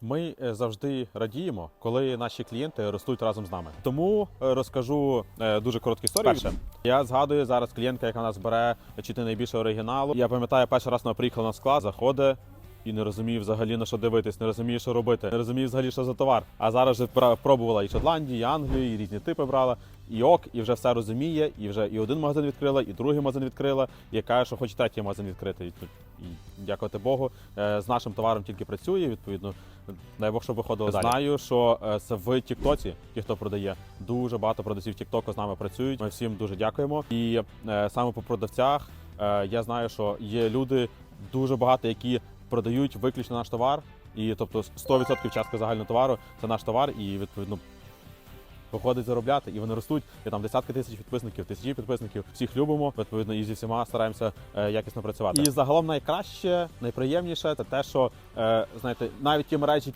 Ми е, завжди радіємо, коли наші клієнти ростуть разом з нами. Тому е, розкажу е, дуже коротку історію. Перше, я згадую зараз клієнтка, яка нас бере чи ти найбільше оригіналу. Я пам'ятаю, перший раз вона приїхала на склад, заходить. І не розумів взагалі на що дивитись, не розуміє, що робити, не розумів взагалі, що за товар. А зараз вже пробувала і Шотландію, і Англію, і різні типи брала, і ок, і вже все розуміє, і вже і один магазин відкрила, і другий магазин відкрила, і каже, що хоче третій магазин відкрити. І, і дякувати Богу, з нашим товаром тільки працює. Відповідно, дай Бог, щоб виходило. далі. Знаю, що е, в Тіктоці, ті, хто продає, дуже багато продавців Тіктоку з нами працюють. Ми всім дуже дякуємо. І е, саме по продавцях е, я знаю, що є люди дуже багато, які продають виключно наш товар. І тобто 100% частка загального товару це наш товар, і відповідно виходить заробляти, і вони ростуть. І там десятки тисяч підписників, тисячі підписників. Всіх любимо. Відповідно, і зі всіма стараємося е, якісно працювати. І загалом найкраще, найприємніше це те, що е, знаєте, навіть ті мережі,